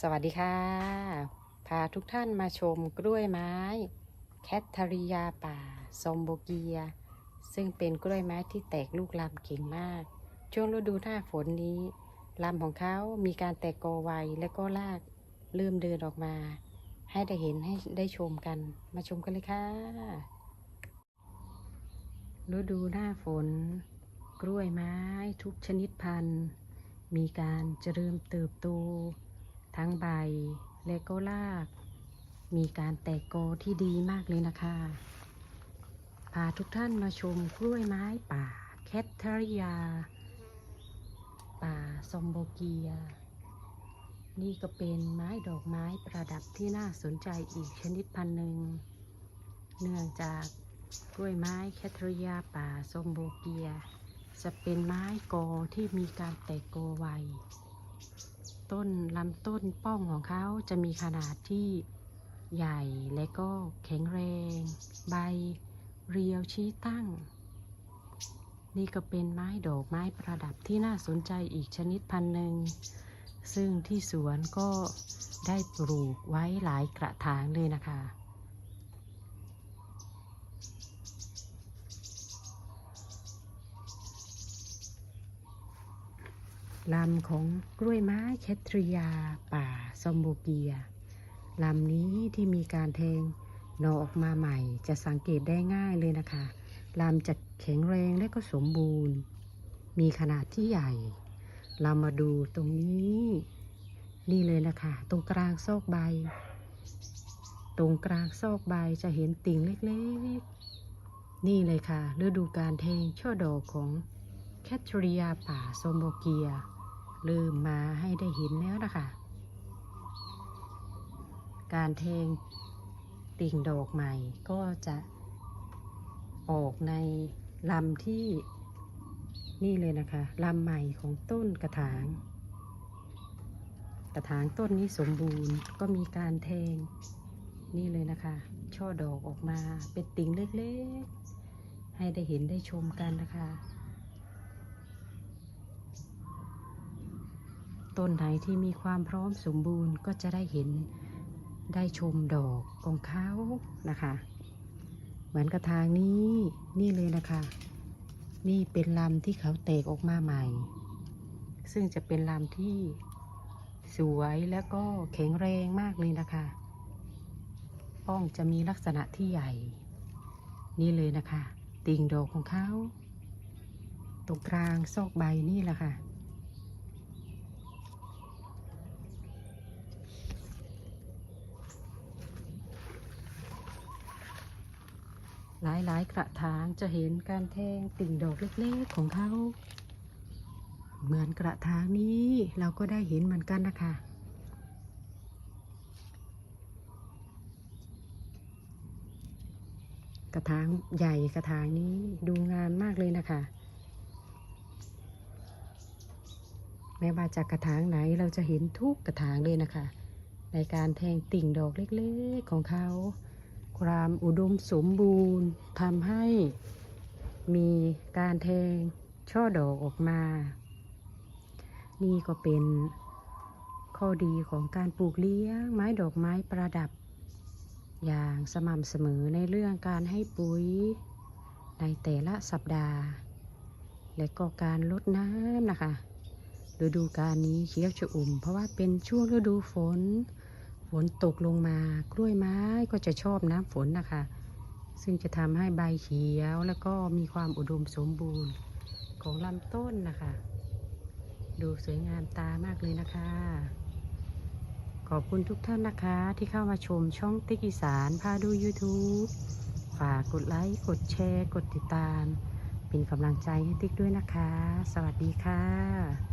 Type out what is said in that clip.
สวัสดีค่ะ พาทุกท่านมาชมกล้วยไม้ แคททริยาป่าซอมโบเกีย ซึ่งเป็นกล้วยไม้ที่แตกลูกลำเก่งมาก ช่วงฤดูหน้าฝนนี้ลำของเขามีการแตกกอไวและก็รากเริ่มเดินออกมา ให้ได้เห็นให้ได้ชมกัน มาชมกันเลยค่ะ ฤดูหน้าฝน กล้วยไม้ทุกชนิดพันธุ์ มีการเจริญเติบโต ทั้งใบและก็ราก มีการแตกกอที่ดีมากเลยนะคะ พาทุกท่านมาชมกล้วยไม้ป่าแคทเทอริยา ป่าซอมโบเกีย นี่ก็เป็นไม้ดอกไม้ประดับที่น่าสนใจอีกชนิดพันหนึ่ง เนื่องจากกล้วยไม้แคทเริยาป่าซอมโบเกีย จะเป็นไม้กอที่มีการแตกกอไว ต้นลำต้นป้องของเขาจะมีขนาดที่ใหญ่และก็แข็งแรง ใบเรียวชี้ตั้ง นี่ก็เป็นไม้ดอกไม้ประดับที่น่าสนใจอีกชนิดพันหนึ่ง ซึ่งที่สวนก็ได้ปลูกไว้หลายกระถางเลยนะคะ ลำของกล้วยไม้แคทริยาป่าซอมโบเกียลำนี้ที่มีการแทงหนอออกมาใหม่ จะสังเกตได้ง่ายเลยนะคะลำจะแข็งแรงและก็สมบูรณ์ มีขนาดที่ใหญ่ เรามาดูตรงนี้ นี่เลยนะคะ ตรงกลางซอกใบ ตรงกลางซอกใบจะเห็นติ่งเล็กๆ นี่เลยค่ะฤดูการแทงช่อดอกของ แคทริยาป่าโซโมเกียเริ่มมาให้ได้เห็นแล้วนะคะ การแทงติ่งดอกใหม่ก็จะออกในลำที่นี่เลยนะคะลำใหม่ของต้นกระถาง กระถางต้นนี้สมบูรณ์ก็มีการแทงนี่เลยนะคะ ช่อดอกออกมาเป็นติ่งเล็กๆ ให้ได้เห็นได้ชมกันนะคะ ต้นไหนที่มีความพร้อมสมบูรณ์ก็จะได้เห็นได้ชมดอกของเขานะคะ เหมือนกระถางนี้นี่เลยนะคะ นี่เป็นลำที่เขาแตกออกมาใหม่ ซึ่งจะเป็นลำที่สวยแล้วก็แข็งแรงมากเลยนะคะป้องจะมีลักษณะที่ใหญ่ นี่เลยนะคะ ติ่งดอกของเขา ตรงกลางซอกใบนี่แหละค่ะ หลายๆกระถางจะเห็นการแทงติ่งดอกเล็กๆของเขา เหมือนกระถางนี้เราก็ได้เห็นเหมือนกันนะคะกระถางใหญ่กระถางนี้ดูงามมากเลยนะคะไม่ว่าจากกระถางไหนเราจะเห็นทุกกระถางเลยนะคะ ในการแทงติ่งดอกเล็กๆของเขา ความอุดมสมบูรณ์ทำให้มีการแทงช่อดอกออกมา นี่ก็เป็นข้อดีของการปลูกเลี้ยงไม้ดอกไม้ประดับ อย่างสม่ำเสมอในเรื่องการให้ปุ๋ยในแต่ละสัปดาห์ และก็การลดน้ำนะคะฤดูกาลนี้เขียวชอุ่ม เพราะว่าเป็นช่วงฤดูฝน ฝนตกลงมากล้วยไม้ก็จะชอบน้ำฝนนะคะ ซึ่งจะทำให้ใบเขียวแล้วก็มีความอุดมสมบูรณ์ของลำต้นนะคะ ดูสวยงามตามากเลยนะคะ ขอบคุณทุกท่านนะคะที่เข้ามาชมช่องติ๊กอีสานพาดู YouTube ฝากกดไลค์ กดแชร์ กดติดตาม เป็นกำลังใจให้ติ๊กด้วยนะคะ สวัสดีค่ะ